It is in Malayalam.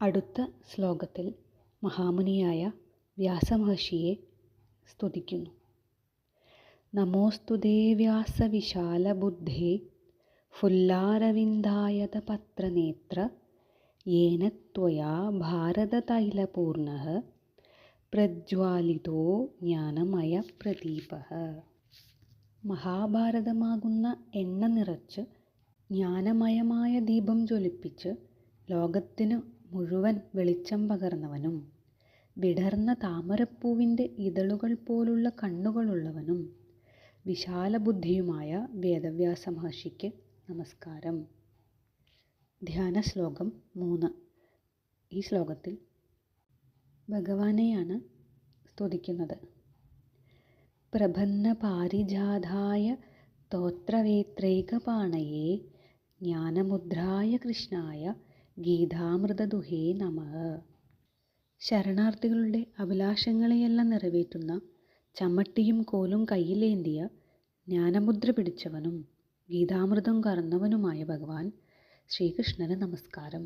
അടുത്ത ശ്ലോകത്തിൽ മഹാമുനിയായ വ്യാസമഹർഷിയെ സ്തുതിക്കുന്നു. നമോസ്തുതേ വ്യാസവിശാലബുദ്ധേ ഫുല്ലാരവിന്ദായതപത്രനേത്ര യേന ത്വയാ ഭാരതതൈലപൂർണഃ പ്രജ്വാലിതോ ജ്ഞാനമയ പ്രദീപ. മഹാഭാരതമാകുന്ന എണ്ണ നിറച്ച് ജ്ഞാനമയമായ ദീപം ജ്വലിപ്പിച്ച് ലോകത്തിന് മുഴുവൻ വെളിച്ചം പകർന്നവനും വിടർന്ന താമരപ്പൂവിന്റെ ഇതളുകൾ പോലുള്ള കണ്ണുകളുള്ളവനും വിശാലബുദ്ധിയുമായ വേദവ്യാസ മഹർഷിക്ക് നമസ്കാരം. ധ്യാന ശ്ലോകം മൂന്ന്. ഈ ശ്ലോകത്തിൽ ഭഗവാനെയാണ് സ്തുതിക്കുന്നത്. പ്രഭന്ന പാരിജാതായ തോത്രവേത്രൈകപാണയെ ജ്ഞാനമുദ്രായ കൃഷ്ണായ ഗീതാമൃതദുഹേ നമ. ശരണാർത്ഥികളുടെ അഭിലാഷങ്ങളെയെല്ലാം നിറവേറ്റുന്ന ചമ്മട്ടിയും കോലും കയ്യിലേന്തിയ ജ്ഞാനമുദ്ര പിടിച്ചവനും ഗീതാമൃതം കറന്നവനുമായ ഭഗവാൻ ശ്രീകൃഷ്ണന് നമസ്കാരം.